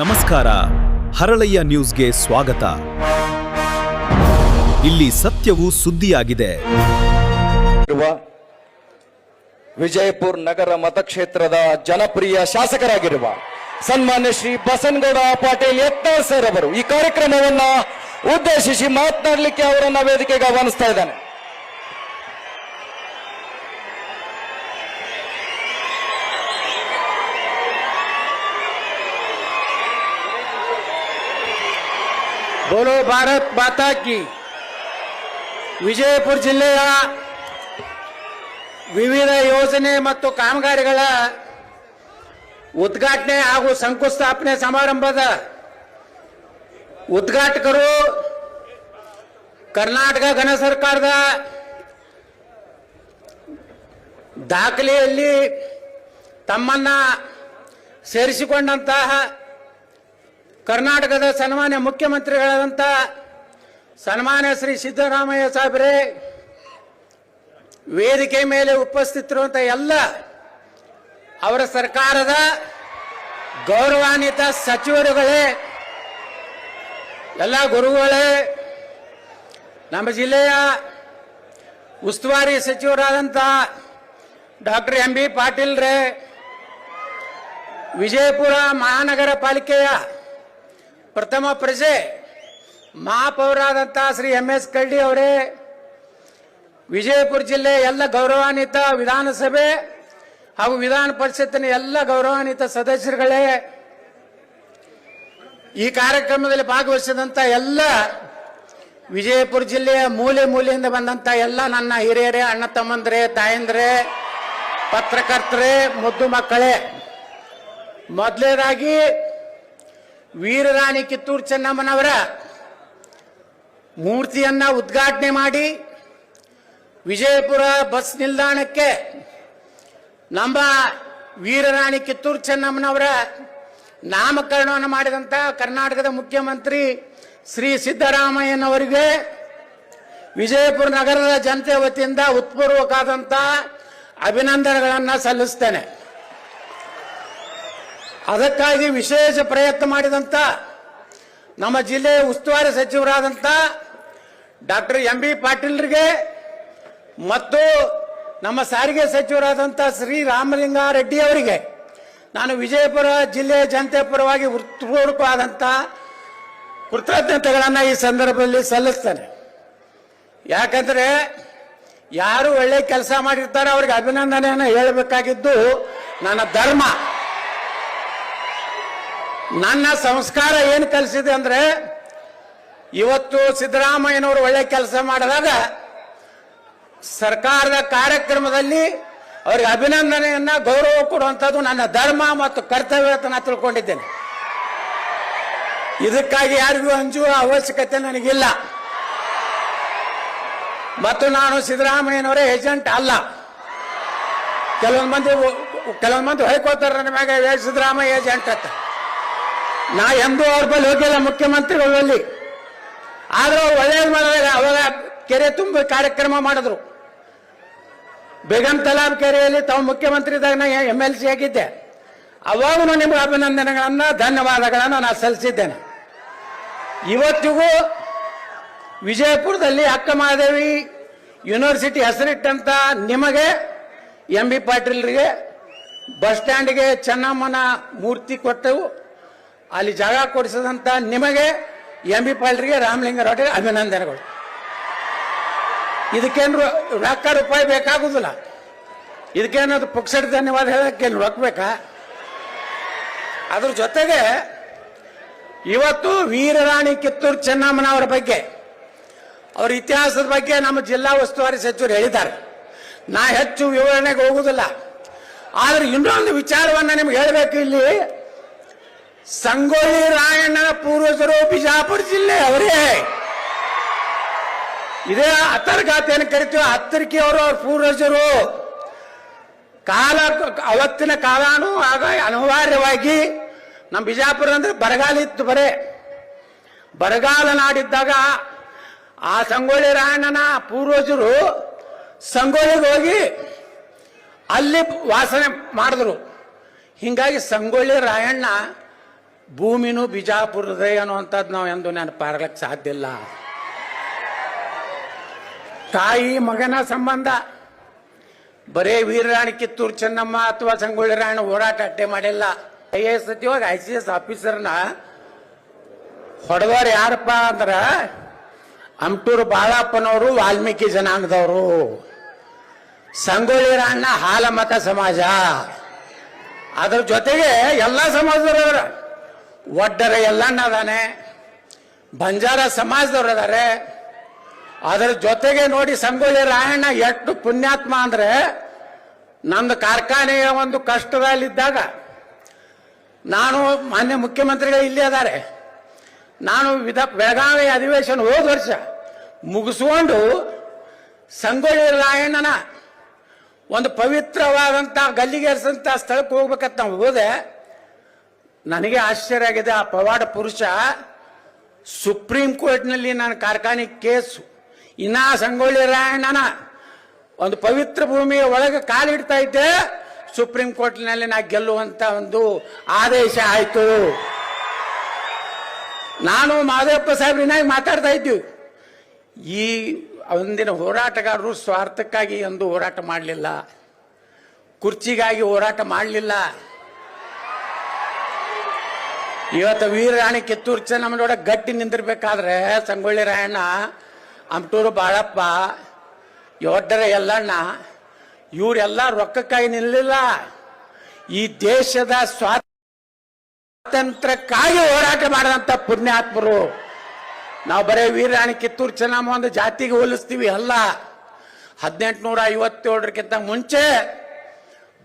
ನಮಸ್ಕಾರ. ಹರಳಯ್ಯ ನ್ಯೂಸ್ಗೆ ಸ್ವಾಗತ. ಇಲ್ಲಿ ಸತ್ಯವು ಸುದ್ದಿಯಾಗಿದೆ. ವಿಜಯಪುರ ನಗರ ಮತಕ್ಷೇತ್ರದ ಜನಪ್ರಿಯ ಶಾಸಕರಾಗಿರುವ ಸನ್ಮಾನ್ಯ ಶ್ರೀ ಬಸನ್ಗೌಡ ಪಾಟೀಲ್ ಯತ್ನಾಳ್ ಸರ್ ಅವರು ಈ ಕಾರ್ಯಕ್ರಮವನ್ನ ಉದ್ದೇಶಿಸಿ ಮಾತನಾಡಲಿಕ್ಕೆ ಅವರನ್ನ ವೇದಿಕೆಗೆ ಆಹ್ವಾನಿಸ್ತಾ ಇದ್ದಾನೆ. ಬೋಲೋ ಭಾರತ್ ಮಾತಾ ಕಿ ವಿಜಯಪುರ ಜಿಲ್ಲೆಯ ವಿವಿಧ ಯೋಜನೆ ಮತ್ತು ಕಾಮಗಾರಿಗಳ ಉದ್ಘಾಟನೆ ಹಾಗೂ ಶಂಕುಸ್ಥಾಪನೆ ಸಮಾರಂಭದ ಉದ್ಘಾಟಕರು ಕರ್ನಾಟಕ ಘನ ಸರ್ಕಾರದ ದಾಖಲೆಯಲ್ಲಿ ತಮ್ಮನ್ನ ಸೇರಿಸಿಕೊಂಡಂತಹ ಕರ್ನಾಟಕದ ಸನ್ಮಾನ್ಯ ಮುಖ್ಯಮಂತ್ರಿಗಳಾದಂಥ ಸನ್ಮಾನ್ಯ ಶ್ರೀ ಸಿದ್ದರಾಮಯ್ಯ ಸಾಹೇಬರೇ, ವೇದಿಕೆ ಮೇಲೆ ಉಪಸ್ಥಿತಿರುವಂಥ ಎಲ್ಲ ಅವರ ಸರ್ಕಾರದ ಗೌರವಾನ್ವಿತ ಸಚಿವರುಗಳೇ, ಎಲ್ಲ ಗುರುಗಳೇ, ನಮ್ಮ ಜಿಲ್ಲೆಯ ಉಸ್ತುವಾರಿ ಸಚಿವರಾದಂಥ ಡಾಕ್ಟರ್ ಎಂ ಬಿ ಪಾಟೀಲ್ರೇ, ವಿಜಯಪುರ ಮಹಾನಗರ ಪಾಲಿಕೆಯ ಪ್ರಥಮ ಪ್ರಜೆ ಮಹಾಪೌರಾದಂಥ ಶ್ರೀ ಎಂ ಎಸ್ ಕಳ್ಳಿ ಅವರೇ, ವಿಜಯಪುರ ಜಿಲ್ಲೆ ಎಲ್ಲ ಗೌರವಾನ್ವಿತ ವಿಧಾನಸಭೆ ಹಾಗೂ ವಿಧಾನ ಪರಿಷತ್ತಿನ ಎಲ್ಲ ಗೌರವಾನ್ವಿತ ಸದಸ್ಯರುಗಳೇ, ಈ ಕಾರ್ಯಕ್ರಮದಲ್ಲಿ ಭಾಗವಹಿಸಿದಂಥ ಎಲ್ಲ ವಿಜಯಪುರ ಜಿಲ್ಲೆಯ ಮೂಲೆ ಮೂಲೆಯಿಂದ ಬಂದಂಥ ಎಲ್ಲ ನನ್ನ ಹಿರಿಯರೇ, ಅಣ್ಣ ತಮ್ಮಂದ್ರೆ, ತಾಯಂದ್ರೆ, ಪತ್ರಕರ್ತರೇ, ಮುದ್ದು ಮಕ್ಕಳೇ, ಮೊದಲನೇದಾಗಿ ವೀರರಾಣಿ ಕಿತ್ತೂರು ಚೆನ್ನಮ್ಮನವರ ಮೂರ್ತಿಯನ್ನ ಉದ್ಘಾಟನೆ ಮಾಡಿ ವಿಜಯಪುರ ಬಸ್ ನಿಲ್ದಾಣಕ್ಕೆ ನಮ್ಮ ವೀರರಾಣಿ ಕಿತ್ತೂರು ಚೆನ್ನಮ್ಮನವರ ನಾಮಕರಣವನ್ನು ಮಾಡಿದಂಥ ಕರ್ನಾಟಕದ ಮುಖ್ಯಮಂತ್ರಿ ಶ್ರೀ ಸಿದ್ದರಾಮಯ್ಯನವರಿಗೆ ವಿಜಯಪುರ ನಗರದ ಜನತೆ ವತಿಯಿಂದ ಉತ್ಪೂರ್ವಕವಾದಂಥ ಅಭಿನಂದನೆಗಳನ್ನು ಸಲ್ಲಿಸ್ತೇನೆ. ಅದಕ್ಕಾಗಿ ವಿಶೇಷ ಪ್ರಯತ್ನ ಮಾಡಿದಂಥ ನಮ್ಮ ಜಿಲ್ಲೆಯ ಉಸ್ತುವಾರಿ ಸಚಿವರಾದಂಥ ಡಾಕ್ಟರ್ ಎಂ ಬಿ ಪಾಟೀಲ್ರಿಗೆ ಮತ್ತು ನಮ್ಮ ಸಾರಿಗೆ ಸಚಿವರಾದಂಥ ಶ್ರೀ ರಾಮಲಿಂಗಾರೆಡ್ಡಿ ಅವರಿಗೆ ನಾನು ವಿಜಯಪುರ ಜಿಲ್ಲೆಯ ಜನತೆ ಪರವಾಗಿ ಹೃತ್ಪೂರ್ವಕವಾದಂಥ ಕೃತಜ್ಞತೆಗಳನ್ನು ಈ ಸಂದರ್ಭದಲ್ಲಿ ಸಲ್ಲಿಸ್ತೇನೆ. ಯಾಕಂದ್ರೆ ಯಾರು ಒಳ್ಳೆ ಕೆಲಸ ಮಾಡಿರ್ತಾರೋ ಅವ್ರಿಗೆ ಅಭಿನಂದನೆಯನ್ನು ಹೇಳಬೇಕಾಗಿದ್ದು ನನ್ನ ಧರ್ಮ. ನನ್ನ ಸಂಸ್ಕಾರ ಏನು ಕಲಿಸಿದೆ ಅಂದ್ರೆ, ಇವತ್ತು ಸಿದ್ದರಾಮಯ್ಯನವರು ಒಳ್ಳೆ ಕೆಲಸ ಮಾಡಿದಾಗ ಸರ್ಕಾರದ ಕಾರ್ಯಕ್ರಮದಲ್ಲಿ ಅವರಿಗೆ ಅಭಿನಂದನೆಯನ್ನ ಗೌರವ ಕೊಡುವಂಥದ್ದು ನನ್ನ ಧರ್ಮ ಮತ್ತು ಕರ್ತವ್ಯ ಅಂತ ನಾನು ತಿಳ್ಕೊಂಡಿದ್ದೇನೆ. ಇದಕ್ಕಾಗಿ ಯಾರಿಗೂ ಹಂಚುವ ಅವಶ್ಯಕತೆ ನನಗಿಲ್ಲ. ಮತ್ತು ನಾನು ಸಿದ್ದರಾಮಯ್ಯನವರೇ ಏಜೆಂಟ್ ಅಲ್ಲ. ಕೆಲವೊಂದು ಮಂದಿ ಕೆಲವೊಂದು ಮಂದಿ ಹೊಯ್ಕೋತಾರೆ ನನ್ನ ಮ್ಯಾಗ ಸಿದ್ದರಾಮಯ್ಯ, ಏಜೆಂಟ್ ಅಂತ. ನಾ ಎಂದೂ ಅವ್ರ ಬಳಿ ಹೋಗಿಲ್ಲ ಮುಖ್ಯಮಂತ್ರಿಗಳಲ್ಲಿ. ಆದ್ರೆ ಅವ್ರು ಒಳ್ಳೇದು ಮಾಡಿದಾಗ ಅವಾಗ ಕೆರೆ ತುಂಬ ಕಾರ್ಯಕ್ರಮ ಮಾಡಿದ್ರು. ಬೇಗಂ ತಲಾಬ್ ಕೆರೆಯಲ್ಲಿ ತಾವು ಮುಖ್ಯಮಂತ್ರಿ ಇದ್ದಾಗ ನಾ ಎಂ ಎಲ್ ಸಿ ಆಗಿದ್ದೆ. ಅವಾಗೂ ನಿಮ್ಗೆ ಅಭಿನಂದನೆಗಳನ್ನ, ಧನ್ಯವಾದಗಳನ್ನು ನಾನು ಸಲ್ಲಿಸಿದ್ದೇನೆ. ಇವತ್ತಿಗೂ ವಿಜಯಪುರದಲ್ಲಿ ಅಕ್ಕ ಮಹಾದೇವಿ ಯೂನಿವರ್ಸಿಟಿ ಹೆಸರಿಟ್ಟಂತ ನಿಮಗೆ ಎಂ ಬಿ ಪಾಟೀಲ್ರಿಗೆ ಬಸ್ ಸ್ಟ್ಯಾಂಡ್ಗೆ ಚೆನ್ನಮ್ಮನ ಮೂರ್ತಿ ಕೊಟ್ಟೆವು. ಅಲ್ಲಿ ಜಾಗ ಕೊಡಿಸಿದಂತ ನಿಮಗೆ ಎಂ ಬಿ ರಾಮಲಿಂಗ ರಾಮಲಿಂಗರವರಿಗೆ ಅಭಿನಂದನೆಗಳು. ಇದಕ್ಕೇನು ರೊಕ್ಕ ರೂಪಾಯಿ ಬೇಕಾಗುದಿಲ್ಲ. ಇದಕ್ಕೇನದು ಪುಕ್ಸಡ್ ಧನ್ಯವಾದ ಹೇಳೋಕ್ಕೇನು ರೊಕ್ಕ ಬೇಕಾ? ಅದ್ರ ಜೊತೆಗೆ ಇವತ್ತು ವೀರರಾಣಿ ಕಿತ್ತೂರು ಚೆನ್ನಮ್ಮನವರ ಬಗ್ಗೆ, ಅವ್ರ ಇತಿಹಾಸದ ಬಗ್ಗೆ ನಮ್ಮ ಜಿಲ್ಲಾ ಉಸ್ತುವಾರಿ ಸಚಿವರು ಹೇಳಿದ್ದಾರೆ. ನಾ ಹೆಚ್ಚು ವಿವರಣೆಗೆ ಹೋಗುದಿಲ್ಲ. ಆದ್ರೆ ಇನ್ನೊಂದು ವಿಚಾರವನ್ನ ನಿಮ್ಗೆ ಹೇಳಬೇಕು ಇಲ್ಲಿ. ಸಂಗೊಳ್ಳಿ ರಾಯಣ್ಣನ ಪೂರ್ವಜರು ಬಿಜಾಪುರ ಜಿಲ್ಲೆ ಅವರೇ. ಇದೇ ಅತರ್ಗಾತೆ ಏನು ಕರಿತೀವಿ ಅತ್ತರಿಕೆ ಅವರು ಅವ್ರ ಪೂರ್ವಜರು. ಕಾಲ, ಅವತ್ತಿನ ಕಾಲಾನು ಆಗ ಅನಿವಾರ್ಯವಾಗಿ ನಮ್ಮ ಬಿಜಾಪುರ ಅಂದ್ರೆ ಬರಗಾಲ ಇತ್ತು ಬರೇ. ಬರಗಾಲ ನಾಡಿದ್ದಾಗ ಆ ಸಂಗೊಳ್ಳಿ ರಾಯಣ್ಣನ ಪೂರ್ವಜರು ಸಂಗೊಳ್ಳಿಗೆ ಹೋಗಿ ಅಲ್ಲಿ ವಾಸನೆ ಮಾಡಿದ್ರು. ಹಿಂಗಾಗಿ ಸಂಗೊಳ್ಳಿ ರಾಯಣ್ಣ ಭೂಮಿನೂ ಬಿಜಾಪುರದೇ ಅನ್ನುವಂಥದ್ದು ನಾವು ಎಂದು ನೆನಪಾರ್ಲಕ್ಕೆ ಸಾಧ್ಯ ಇಲ್ಲ. ತಾಯಿ ಮಗನ ಸಂಬಂಧ. ಬರೇ ವೀರರಾಣಿ ಕಿತ್ತೂರು ಚೆನ್ನಮ್ಮ ಅಥವಾ ಸಂಗೊಳ್ಳಿ ರಾಯಣ್ಣ ಹೋರಾಟ ಅಟ್ಟೆ ಮಾಡಿಲ್ಲ. ಐ ಎ ಎಸ್ ಸಚಿವಾಗ ಐ ಸಿ ಎಸ್ ಆಫೀಸರ್ನ ಹೊಡೆದವ್ರು ಯಾರಪ್ಪ ಅಂದ್ರ ಅಮ್ಟೂರು ಬಾಳಪ್ಪನವರು, ವಾಲ್ಮೀಕಿ ಜನಾಂಗದವರು. ಸಂಗೊಳ್ಳಿ ರಾಯಣ್ಣ ಹಾಲಮತ ಸಮಾಜ. ಅದ್ರ ಜೊತೆಗೆ ಎಲ್ಲ ಸಮಾಜದವರು ಒಡ್ಡರ ಎಲ್ಲಣ್ಣ ಅದಾನೆ. ಬಂಜಾರ ಸಮಾಜದವ್ರು ಅದಾರೆ. ಅದರ ಜೊತೆಗೆ ನೋಡಿ ಸಂಗೊಳ್ಳಿ ರಾಯಣ್ಣ ಎಷ್ಟು ಪುಣ್ಯಾತ್ಮ ಅಂದ್ರೆ ನಂದು ಕಾರ್ಖಾನೆಯ ಒಂದು ಕಷ್ಟದಲ್ಲಿದ್ದಾಗ ನಾನು ಮಾನ್ಯ ಮುಖ್ಯಮಂತ್ರಿಗಳು ಇಲ್ಲಿ ಅದಾರೆ. ನಾನು ವಿಧ ಬೆಳಗಾವಿ ಅಧಿವೇಶನ ಹೋದ ವರ್ಷ ಮುಗಿಸ್ಕೊಂಡು ಸಂಗೊಳ್ಳಿ ರಾಯಣ್ಣನ ಒಂದು ಪವಿತ್ರವಾದಂಥ ಗಲ್ಲಿಗೇರಿಸಂತ ಸ್ಥಳಕ್ಕೆ ಹೋಗ್ಬೇಕಂತ ನಾವು ಹೋದೆ. ನನಗೆ ಆಶ್ಚರ್ಯ ಆಗಿದೆ, ಆ ಪವಾಡ ಪುರುಷ ಸುಪ್ರೀಂ ಕೋರ್ಟ್ನಲ್ಲಿ ನನ್ನ ಕಾರ್ಖಾನೆ ಕೇಸು, ಇನ್ನ ಸಂಗೊಳ್ಳಿ ರಾಯಣ್ಣನ ಒಂದು ಪವಿತ್ರ ಭೂಮಿಯ ಒಳಗೆ ಕಾಲಿಡ್ತಾ ಇದ್ದೆ, ಸುಪ್ರೀಂ ಕೋರ್ಟ್ನಲ್ಲಿ ನಾ ಗೆಲ್ಲುವಂತ ಒಂದು ಆದೇಶ ಆಯಿತು. ನಾನು ಮಾದೇವಪ್ಪ ಸಾಹೇಬ್ರಿನಾಗಿ ಮಾತಾಡ್ತಾ ಇದ್ದೀವಿ ಈ ಒಂದಿನ ಹೋರಾಟಗಾರರು ಸ್ವಾರ್ಥಕ್ಕಾಗಿ ಎಂದು ಹೋರಾಟ ಮಾಡಲಿಲ್ಲ. ಕುರ್ಚಿಗಾಗಿ ಹೋರಾಟ ಮಾಡಲಿಲ್ಲ. ಇವತ್ತು ವೀರರಾಣಿ ಕಿತ್ತೂರು ಚೆನ್ನಮ್ಮನೋಡ ಗಟ್ಟಿ ನಿಂದಿರ್ಬೇಕಾದ್ರೆ ಸಂಗೊಳ್ಳಿ ರಾಯಣ್ಣ, ಅಮಟೂರು ಬಾಳಪ್ಪ, ಯೋಡ್ಡರ ಎಲ್ಲಣ್ಣ ಇವರೆಲ್ಲ ರೊಕ್ಕಕ್ಕಾಗಿ ನಿಲ್ಲಲಿಲ್ಲ ಈ ದೇಶದ ಸ್ವಾತಂತ್ರ್ಯಕ್ಕಾಗಿ ಹೋರಾಟ ಮಾಡಿದಂಥ ಪುಣ್ಯಾತ್ಮರು. ನಾವು ಬರೇ ವೀರರಾಣಿ ಕಿತ್ತೂರು ಚೆನ್ನಮ್ಮ ಒಂದು ಜಾತಿಗೆ ಹೋಲಿಸ್ತೀವಿ ಅಲ್ಲ. ಹದಿನೆಂಟುನೂರ ಐವತ್ತೇಳರಕ್ಕಿಂತ ಮುಂಚೆ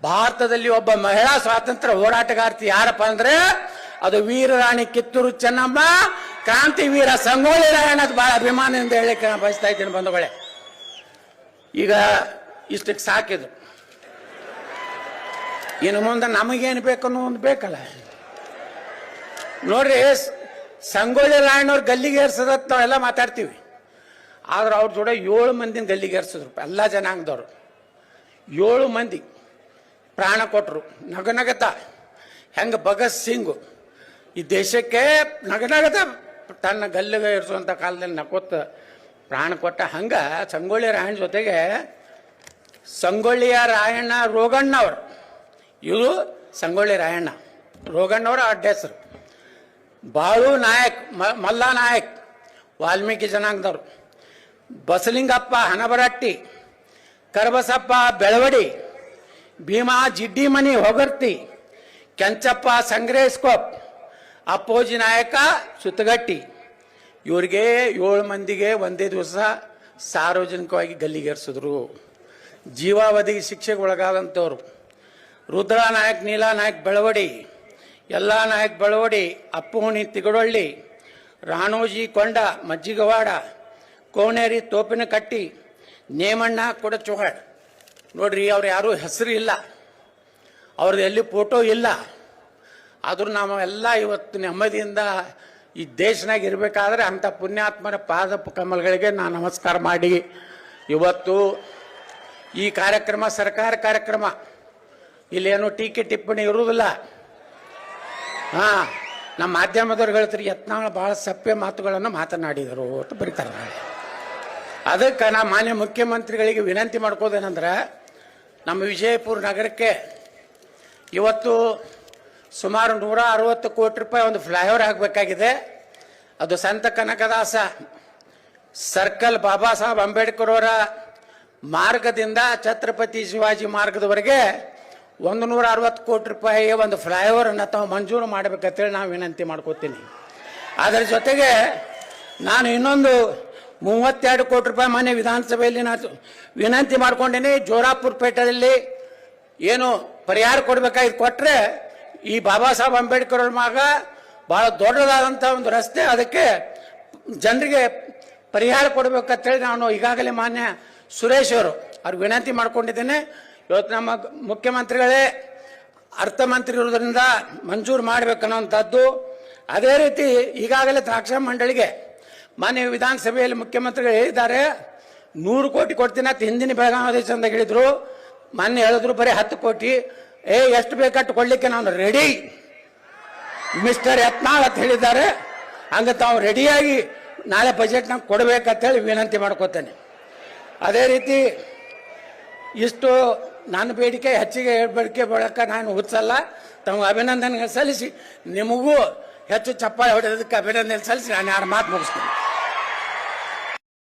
ಭಾರತದಲ್ಲಿ ಒಬ್ಬ ಮಹಿಳಾ ಸ್ವಾತಂತ್ರ್ಯ ಹೋರಾಟಗಾರ್ತಿ ಯಾರಪ್ಪ ಅಂದ್ರೆ ಅದು ವೀರರಾಣಿ ಕಿತ್ತೂರು ಚೆನ್ನಮ್ಮ, ಕ್ರಾಂತಿ ವೀರ ಸಂಗೊಳ್ಳಿ ರಾಯಣ್ಣದ ಬಹಳ ಅಭಿಮಾನದಿಂದ ಹೇಳಿ ಬಯಸ್ತಾ ಇದ್ದೀನಿ ಬಂಧುಗಳೇ. ಈಗ ಇಷ್ಟಕ್ಕೆ ಸಾಕಿದ್ರು ಇನ್ನು ಮುಂದೆ ನಮಗೇನು ಬೇಕು ಅನ್ನೋ ಒಂದು ಬೇಕಲ್ಲ. ನೋಡ್ರಿ ಸಂಗೊಳ್ಳಿ ರಾಯಣ್ಣವ್ರು ಗಲ್ಲಿಗೆ ಏರ್ಸದತ್ ನಾವೆಲ್ಲ ಮಾತಾಡ್ತೀವಿ. ಆದ್ರೆ ಅವ್ರ ಜೋಡ ಏಳು ಮಂದಿನ ಗಲ್ಲಿಗೆ ಏರ್ಸಿದ್ರು, ಎಲ್ಲ ಜನಾಂಗದವ್ರು. ಏಳು ಮಂದಿ ಪ್ರಾಣ ಕೊಟ್ಟರು ನಗನಗತ, ಹೆಂಗೆ ಭಗತ್ ಸಿಂಗ್ ಈ ದೇಶಕ್ಕೆ ನಗನಗತ ತನ್ನ ಗಲ್ಲಿಗೆ ಇರಿಸುವಂಥ ಕಾಲದಲ್ಲಿ ನಕೋತ ಪ್ರಾಣ ಕೊಟ್ಟ ಹಂಗ ಸಂಗೊಳ್ಳಿ ರಾಯಣ್ಣ ಜೊತೆಗೆ ಸಂಗೊಳ್ಳಿಯ ರಾಯಣ್ಣ ರೋಗಣ್ಣವ್ರು ಇವರು ಸಂಗೊಳ್ಳಿ ರಾಯಣ್ಣ. ರೋಗಣ್ಣವರ ಅಡ್ಡ ಹೆಸರು. ಬಾಳು ನಾಯಕ್, ಮ- ಮಲ್ಲ ನಾಯಕ್, ವಾಲ್ಮೀಕಿ ಜನಾಂಗದವರು. ಬಸಲಿಂಗಪ್ಪ ಹನಬರಟ್ಟಿ, ಕರಬಸಪ್ಪ ಬೆಳವಡಿ, ಭೀಮಾ ಜಿಡ್ಡಿಮನಿ ಹೊಗರ್ತಿ, ಕೆಂಚಪ್ಪ ಸಂಗ್ರೇಸ್ಕೋಪ್ ಅಪ್ಪೋಜಿ ನಾಯಕ ಸುತ್ತಗಟ್ಟಿ. ಇವ್ರಿಗೆ ಏಳು ಮಂದಿಗೆ ಒಂದೇ ದಿವಸ ಸಾರ್ವಜನಿಕವಾಗಿ ಗಲ್ಲಿಗೇರಿಸಿದ್ರು. ಜೀವಾವಧಿ ಶಿಕ್ಷೆಗೆ ಒಳಗಾದಂಥವ್ರು. ರುದ್ರ ನಾಯಕ್, ನೀಲಾ ನಾಯಕ್ ಬೆಳವಡಿ ಎಲ್ಲ ನಾಯಕ್ ಬೆಳವಡಿ, ಅಪ್ಪುಹುಣಿ ತಿಗಡೊಳ್ಳಿ, ರಾಣೋಜಿ ಕೊಂಡ, ಮಜ್ಜಿಗವಾಡ, ಕೋಣೇರಿ ತೋಪಿನ ಕಟ್ಟಿ, ನೇಮಣ್ಣ ಕೊಡಚೋಹಾಡ್ ನೋಡ್ರಿ, ಅವ್ರು ಯಾರೂ ಹೆಸರು ಇಲ್ಲ. ಅವ್ರದ್ದು ಎಲ್ಲಿ ಫೋಟೋ ಇಲ್ಲ. ಆದ್ರೂ ನಾವೆಲ್ಲ ಇವತ್ತು ನೆಮ್ಮದಿಯಿಂದ ಈ ದೇಶನಾಗ ಇರಬೇಕಾದ್ರೆ ಅಂಥ ಪುಣ್ಯಾತ್ಮರ ಪಾದ ಕಮಲ್ಗಳಿಗೆ ನಾನು ನಮಸ್ಕಾರ ಮಾಡಿ. ಇವತ್ತು ಈ ಕಾರ್ಯಕ್ರಮ ಸರ್ಕಾರ ಕಾರ್ಯಕ್ರಮ. ಇಲ್ಲೇನು ಟೀಕೆ ಟಿಪ್ಪಣಿ ಇರುವುದಿಲ್ಲ. ಹಾಂ, ನಮ್ಮ ಮಾಧ್ಯಮದವ್ರು ಹೇಳ್ತಾರೆ ಯತ್ನಾಳ ಭಾಳ ಸಪ್ಪೆ ಮಾತುಗಳನ್ನು ಮಾತನಾಡಿದರು ಅಂತ ಬರೀತಾರೆ ಅದಕ್ಕೆ ನಾ ಮಾನ್ಯ ಮುಖ್ಯಮಂತ್ರಿಗಳಿಗೆ ವಿನಂತಿ ಮಾಡ್ಕೋದೇನೆಂದ್ರೆ, ನಮ್ಮ ವಿಜಯಪುರ ನಗರಕ್ಕೆ ಇವತ್ತು ಸುಮಾರು ನೂರ ಅರವತ್ತು ಕೋಟಿ ರೂಪಾಯಿ ಒಂದು ಫ್ಲೈಓವರ್ ಆಗಬೇಕಾಗಿದೆ. ಅದು ಸಂತ ಕನಕದಾಸ, ಸರ್ಕಲ್ ಬಾಬಾ ಸಾಹೇಬ್ ಅಂಬೇಡ್ಕರ್ ಅವರ ಮಾರ್ಗದಿಂದ ಛತ್ರಪತಿ ಶಿವಾಜಿ ಮಾರ್ಗದವರೆಗೆ ಒಂದು ನೂರ ಅರವತ್ತು ಕೋಟಿ ರೂಪಾಯಿ ಒಂದು ಫ್ಲೈಓವರ್ ಅನ್ನ ತಾವು ಮಂಜೂರು ಮಾಡಬೇಕಂತೇಳಿ ನಾವು ವಿನಂತಿ ಮಾಡ್ಕೋತೀನಿ. ಅದರ ಜೊತೆಗೆ ನಾನು ಇನ್ನೊಂದು ಮೂವತ್ತೆರಡು ಕೋಟಿ ರೂಪಾಯಿ ಮನೆ ವಿಧಾನಸಭೆಯಲ್ಲಿ ನಾನು ವಿನಂತಿ ಮಾಡ್ಕೊಂಡೇನೆ, ಜೋರಾಪುರ ಪೇಟೆಯಲ್ಲಿ ಏನು ಪರಿಹಾರ ಕೊಡ್ಬೇಕಾಗಿ ಕೊಟ್ರೆ ಈ ಬಾಬಾ ಸಾಹೇಬ್ ಅಂಬೇಡ್ಕರ್ ಅವ್ರ ಮಗ ಬಹಳ ದೊಡ್ಡದಾದಂಥ ಒಂದು ರಸ್ತೆ, ಅದಕ್ಕೆ ಜನರಿಗೆ ಪರಿಹಾರ ಕೊಡ್ಬೇಕಂತೇಳಿ ನಾನು ಈಗಾಗಲೇ ಮಾನ್ಯ ಸುರೇಶ್ ಅವರು ಅವ್ರಿಗೆ ವಿನಂತಿ ಮಾಡ್ಕೊಂಡಿದ್ದೇನೆ. ಇವತ್ತು ನಮ್ಮ ಮುಖ್ಯಮಂತ್ರಿಗಳೇ ಅರ್ಥಮಂತ್ರಿ ಇರೋದ್ರಿಂದ ಮಂಜೂರು ಮಾಡ್ಬೇಕನ್ನೋಂಥದ್ದು. ಅದೇ ರೀತಿ ಈಗಾಗಲೇ ದ್ರಾಕ್ಷ ಮಂಡಳಿಗೆ ಮಾನ್ಯ ವಿಧಾನಸಭೆಯಲ್ಲಿ ಮುಖ್ಯಮಂತ್ರಿಗಳು ಹೇಳಿದ್ದಾರೆ. ನೂರು ಕೋಟಿ ಕೊಡ್ತೀನಿ ಅಂತ ಹಿಂದಿನ ಬೆಳಗಾವಿ ಅಧಿವೇಶನದಾಗ ಹೇಳಿದ್ರು. ಮೊನ್ನೆ ಹೇಳಿದ್ರು ಬರೀ ಹತ್ತು ಕೋಟಿ. ಏ, ಎಷ್ಟು ಬೇಕಟ್ಟು ಕೊಡ್ಲಿಕ್ಕೆ ನಾನು ರೆಡಿ ಮಿಸ್ಟರ್ ಯತ್ನಾಳ್ ಅಂತ ಹೇಳಿದ್ದಾರೆ. ಹಂಗ ತಾವು ರೆಡಿಯಾಗಿ ನಾಳೆ ಬಜೆಟ್ನಾಗ ಕೊಡ್ಬೇಕಂತೇಳಿ ವಿನಂತಿ ಮಾಡ್ಕೋತೇನೆ. ಅದೇ ರೀತಿ ಇಷ್ಟು ನನ್ನ ಬೇಡಿಕೆ, ಹೆಚ್ಚಿಗೆ ಬೇಡಿಕೆ ಬಳಕ ನಾನು ಹುಚ್ಚಲ್ಲ. ತಮಗೆ ಅಭಿನಂದನೆ ಸಲ್ಲಿಸಿ. ನಿಮಗೂ ಹೆಚ್ಚು ಚಪ್ಪಾಳೆ ಹೊಡೆದಕ್ಕೆ ಅಭಿನಂದನೆ ಸಲ್ಲಿಸಿ. ನಾನು ಯಾರು ಮಾತು ಮುಗಿಸ್ತೀನಿ.